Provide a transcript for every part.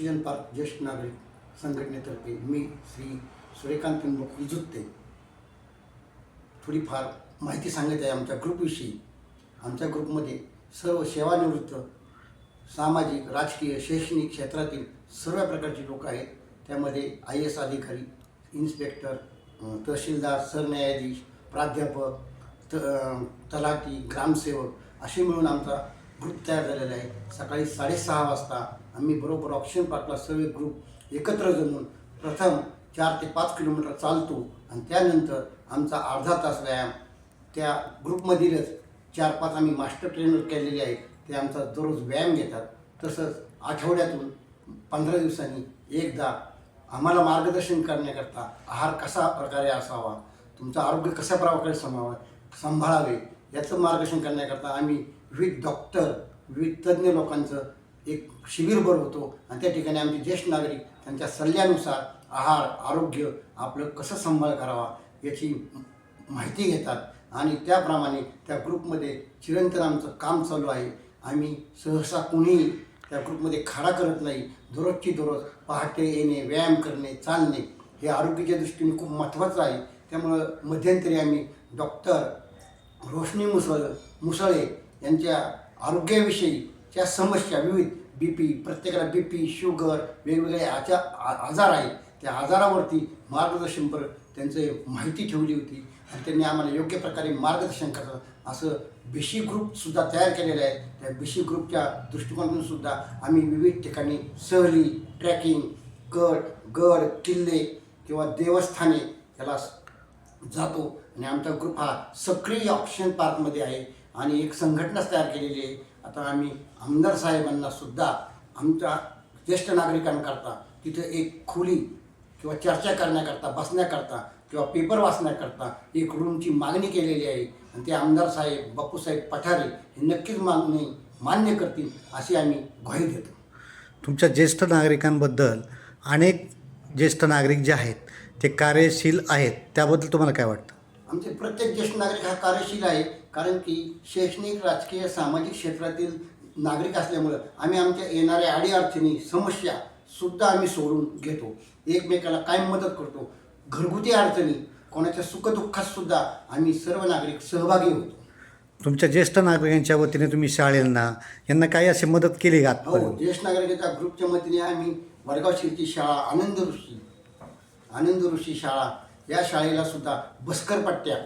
ज्येष्ठ नागरिक संघटनेतर्फे मी श्री सूर्यकांत त्र्यंबक विजुत्ते थोडीफार माहिती सांगत आहे आमच्या ग्रुपविषयी आमच्या ग्रुपमध्ये सर्व सेवानिवृत्त सामाजिक राजकीय शैक्षणिक क्षेत्रातील सर्व प्रकारची लोक आहेत. त्यामध्ये आय एस अधिकारी इन्स्पेक्टर तहसीलदार सरन्यायाधीश प्राध्यापक त अं, तलाठी ग्रामसेवक असे मिळून आमचा ग्रुप तयार झालेला आहे. सकाळी साडेसहा वाजता आम्ही बरोबर ऑप्शन पार्कला सर्व ग्रुप एकत्र जमून प्रथम चार ते पाच किलोमीटर चालतो आणि त्यानंतर आमचा अर्धा तास व्यायाम. त्या ग्रुपमधीलच चार पाच आम्ही मास्टर ट्रेनर केलेले आहेत. ते आमचा दररोज व्यायाम घेतात. तसंच आठवड्यातून पंधरा दिवसांनी एकदा आम्हाला मार्गदर्शन करण्याकरता आहार कसा प्रकारे असावा तुमचं आरोग्य कशा प्रकारे सांभावा सांभाळावे याचं मार्गदर्शन करण्याकरता आम्ही विविध डॉक्टर विविध तज्ज्ञ लोकांचं एक शिबिर भरवतो आणि त्या ठिकाणी आमचे ज्येष्ठ नागरिक त्यांच्या सल्ल्यानुसार आहार आरोग्य आपलं कसं सांभाळ करावा याची माहिती घेतात. आणि त्याप्रमाणे त्या ग्रुपमध्ये चिरंतन आमचं काम चालू आहे. आम्ही सहसा कुणीही त्या ग्रुपमध्ये खाडा करत नाही. दररोजची दररोज पहाटे येणे व्यायाम करणे चालणे हे आरोग्याच्या दृष्टीने खूप महत्त्वाचं आहे. त्यामुळं मध्यंतरी आम्ही डॉक्टर रोशनी मुसळ मुसळे यांच्या आरोग्याविषयीच्या समस्या विविध बी पी प्रत्येकाला बी पी शुगर वेगवेगळे आचा आ- आजार आहेत. त्या आजारावरती मार्गदर्शनपर त्यांचं माहिती ठेवली होती आणि त्यांनी आम्हाला योग्य प्रकारे मार्गदर्शन करतात. असं बेशी ग्रुपसुद्धा तयार केलेलं आहे. त्या बेशी ग्रुपच्या दृष्टिकोनातून सुद्धा आम्ही विविध ठिकाणी सहली ट्रॅकिंग गड गड किल्ले किंवा देवस्थाने याला जातो. आणि आमचा ग्रुप हा सक्रिय ऑप्शन पार्कमध्ये आहे. आणि एक संघटनाच तयार केलेली आहे. आता आम्ही आमदार साहेबांना सुद्धा आमच्या ज्येष्ठ नागरिकांकरता तिथं एक खोली किंवा चर्चा करण्याकरता बसण्याकरता किंवा पेपर वाचण्याकरता एक रूमची मागणी केलेली आहे. आणि ते आमदार साहेब बापूसाहेब पठारे हे नक्कीच मागणी मान्य करतील अशी आम्ही ग्वाही देतो. तुमच्या ज्येष्ठ नागरिकांबद्दल अनेक ज्येष्ठ नागरिक जे आहेत ते कार्यशील आहेत त्याबद्दल तुम्हाला काय वाटतं? आमचे प्रत्येक ज्येष्ठ नागरिक हा कार्यशील आहे. कारण की शैक्षणिक राजकीय सामाजिक क्षेत्रातील नागरिक असल्यामुळं आम्ही आमच्या येणाऱ्या अडीअडचणी समस्या सुद्धा आम्ही सोडून घेतो. एकमेकाला कायम मदत करतो? घरगुती अडचणी कोणाच्या सुखदुःखात सुद्धा आम्ही सर्व नागरिक सहभागी होतो. तुमच्या ज्येष्ठ नागरिकांच्या वतीने तुम्ही शाळेंना यांना काही अशी मदत केली का हो ज्येष्ठ नागरिकांच्या ग्रुपच्या वतीने आम्ही वडगाव शिरची शाळा आनंद ऋषी आनंद ऋषी शाळा या शाळेला सुद्धा भस्करपट्ट्या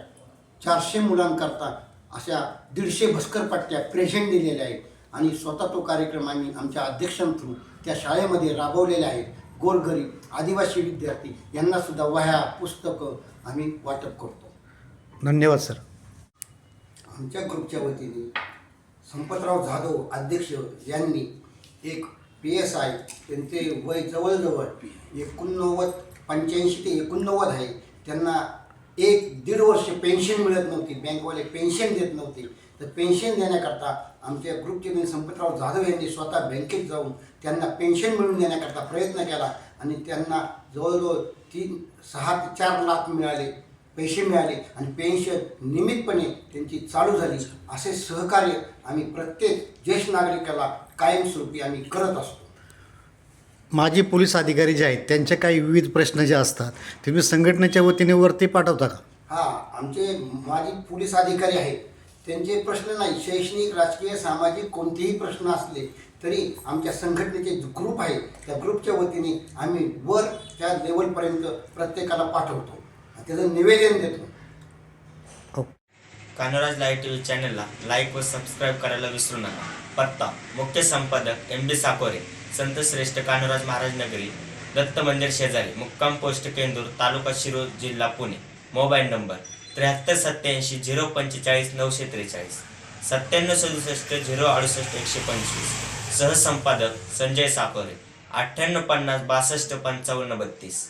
चारशे मुलांकरता अशा दीडशे भस्करपट्ट्या प्रेझेंट दिलेल्या आहेत. आणि स्वतः तो कार्यक्रम आम्ही आमच्या अध्यक्षांथ्रू त्या शाळेमध्ये राबवलेला आहे. गोरगरीब आदिवासी विद्यार्थी यांना सुद्धा वह्या पुस्तकं आम्ही वाटप करतो. धन्यवाद सर. आमच्या ग्रुपच्या वतीने संपतराव जाधव अध्यक्ष यांनी एक पी एस आय त्यांचे वय जवळजवळ एकोणनव्वद पंच्याऐंशी ते एकोणनव्वद आहे. त्यांना एक दीड वर्ष पेन्शन मिळत नव्हती. बँकवाले पेन्शन देत नव्हते. तर पेन्शन देण्याकरता आमच्या ग्रुपचे नेते संपतराव जाधव यांनी स्वतः बँकेत जाऊन त्यांना पेन्शन मिळवून देण्याकरता प्रयत्न केला आणि त्यांना जवळजवळ तीन सहा ते चार लाख मिळाले पैसे मिळाले आणि पेन्शन नियमितपणे त्यांची चालू झाली. असे सहकार्य आम्ही प्रत्येक ज्येष्ठ नागरिकाला कायमस्वरूपी आम्ही करत असतो. माजी पोलीस अधिकारी जे आहेत त्यांचे काही विविध प्रश्न जे असतात ते तुम्ही संघटनेच्या वतीने वरती पाठवता का? हा आमचे माजी पोलीस अधिकारी आहेत. त्यांचे प्रश्न नाही. शैक्षणिक राजकीय सामाजिक कोणतेही प्रश्न असले तरी आमच्या संघटनेचे ग्रुप आहे त्या ग्रुपच्या वतीने आम्ही वर त्या लेवलपर्यंत प्रत्येकाला पाठवतो. त्याचं निवेदन देतो. हो. कानराज लाईव्ह टी व्ही चॅनलला लाईक व सबस्क्राईब करायला विसरू नका. पत्ता मुख्य संपादक एम डी साकोरे. संत श्रेष्ठ कानराज महाराज नगरी दत्त मंदिर शेजारी मुक्काम पोस्ट केंदूर तालुका शिरोळ जिल्हा पुणे. मोबाईल नंबर त्र्याहत्तर सत्याऐंशी झिरो पंचेचाळीस नऊशे त्रेचाळीस. सत्त्याण्णव सदुसष्ट झिरो अडुसष्ट एकशे पंचवीस. सहसंपादक संजय साकोरे. अठ्ठ्याण्णव पन्नास बासष्ट पंचावन्न बत्तीस.